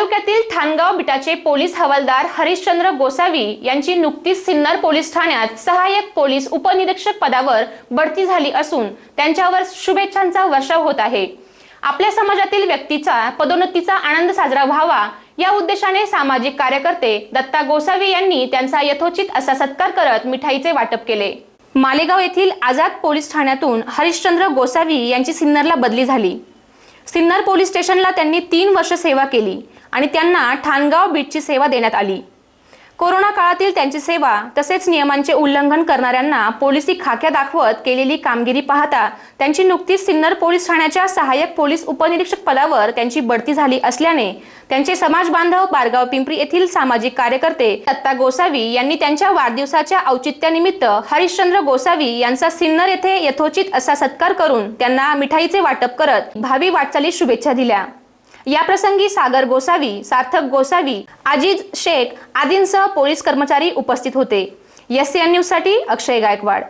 तालुक्यातील ठाणगाव बिटाचे पोलीस हवालदार हरिश्चंद्र गोसावी यांची नुकतीच सिन्नर पोलीस ठाण्यात सहाय्यक पोलीस उपनिरीक्षक पदावर बढती झाली असून त्यांच्यावर शुभेच्छांचा वर्षाव होत आहे. आपल्या समाजातील व्यक्तीचा पदोन्नतीचा आनंद साजरा व्हावा या उद्देशाने सामाजिक कार्यकर्ते दत्ता गोसावी यांनी त्यांचा यथोचित असा सत्कार करत मिठाईचे वाटप केले. मालेगाव येथील आझाद पोलीस ठाण्यातून हरिश्चंद्र गोसावी यांची सिन्नरला बदली झाली. सिन्नर पोलीस स्टेशनला त्यांनी तीन वर्ष सेवा केली आणि त्यांना ठाणगाव बीटची सेवा देण्यात आली. कोरोना काळातील त्यांची सेवा तसेच नियमांचे उल्लंघन करणाऱ्यांना पोलिसी खाक्या दाखवत केलेली कामगिरी पाहता त्यांची नुकतीच सिन्नर पोलीस ठाण्याच्या सहाय्यक पोलीस उपनिरीक्षक पदावर त्यांची बढती झाली असल्याने त्यांचे समाज बांधव बारगाव पिंपरी येथील सामाजिक कार्यकर्ते दत्ता गोसावी यांनी त्यांच्या वाढदिवसाच्या औचित्यानिमित्त हरिश्चंद्र गोसावी यांचा सिन्नर येथे यथोचित असा सत्कार करून त्यांना मिठाईचे वाटप करत भावी वाटचालीस शुभेच्छा दिल्या. या प्रसंगी सागर गोसावी सार्थक गोसावी अजिज शेख आदींसह पोलीस कर्मचारी उपस्थित होते. एस सी एन न्यूजसाठी अक्षय गायकवाड.